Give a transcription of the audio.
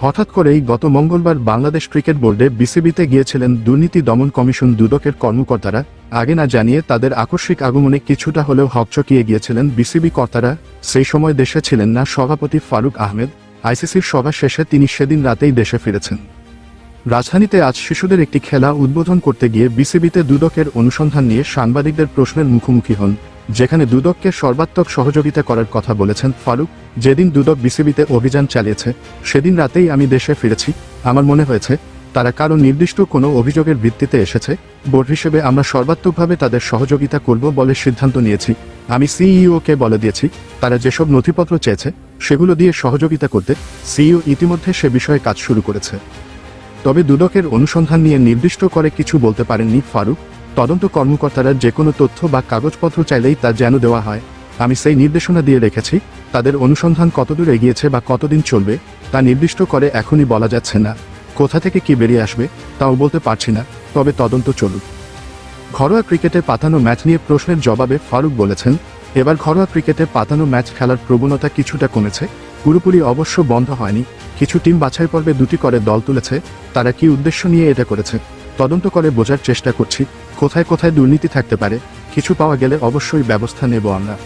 হঠাৎ করেই গত মঙ্গলবার বাংলাদেশ ক্রিকেট বোর্ডে বিসিবিতে গিয়েছিলেন দুর্নীতি দমন কমিশন দুদকের কর্মকর্তারা। আগে না জানিয়ে তাদের আকস্মিক আগমনে কিছুটা হলেও হকচকিয়ে গিয়েছিলেন বিসিবি কর্তারা। সেই সময় দেশে ছিলেন না সভাপতি ফারুক আহমেদ। আইসিসির সভা শেষে তিনি সেদিন রাতেই দেশে ফিরেছেন। রাজধানীতে আজ শিশুদের একটি খেলা উদ্বোধন করতে গিয়ে বিসিবিতে দুদকের অনুসন্ধান নিয়ে সাংবাদিকদের প্রশ্নের মুখোমুখি হন যেখানে দুদককে সর্বাত্মক সহযোগিতা করার কথা বলেছেন ফারুক, যেদিন দুদক বিসিবিতে অভিযান চালিয়েছে, সেদিন রাতেই আমি দেশে ফিরেছি। আমার মনে হয়েছে, তারা কারও নির্দিষ্ট কোনো অভিযোগের ভিত্তিতে এসেছে। বোর্ড হিসেবে আমরা সর্বাত্মকভাবে তাদের সহযোগিতা করব বলে সিদ্ধান্ত নিয়েছি। আমি সিইওকে বলে দিয়েছি, তারা যেসব নথিপত্র চেয়েছে, সেগুলো দিয়ে সহযোগিতা করতে। সিইও ইতিমধ্যে সে বিষয়ে কাজ শুরু করেছে। তবে দুদকের অনুসন্ধান নিয়ে নির্দিষ্ট করে কিছু বলতে পারেননি ফারুক। তদন্ত কর্মকর্তারা যে কোনো তথ্য বা কাগজপত্র চাইলেই তা যেন দেওয়া হয়। আমি সেই নির্দেশনা দিয়ে রেখেছি, তাদের অনুসন্ধান কতদূর এগিয়েছে বা কতদিন চলবে, তা নির্দিষ্ট করে এখনই বলা যাচ্ছে না। কোথা থেকে কি বেরিয়ে আসবে, তাও বলতে পারছি না, তবে তদন্ত চলুক। ঘরোয়া ক্রিকেটে পাতানো ম্যাচ নিয়ে প্রশ্নের জবাবে ফারুক বলেছেন, এবার ঘরোয়া ক্রিকেটে পাতানো ম্যাচ খেলার প্রবণতা কিছুটা কমেছে। পুরোপুরি অবশ্য বন্ধ হয়নি। কিছু টিম বাছাই পর্বে দুটি করে দল তুলেছে। তারা কি উদ্দেশ্য নিয়ে এটা করেছে? তদন্ত করে বোঝার চেষ্টা করছি, কোথায় কোথায় দুর্নীতি থাকতে পারে, কিছু পাওয়া গেলে অবশ্যই ব্যবস্থা নেব আমরা।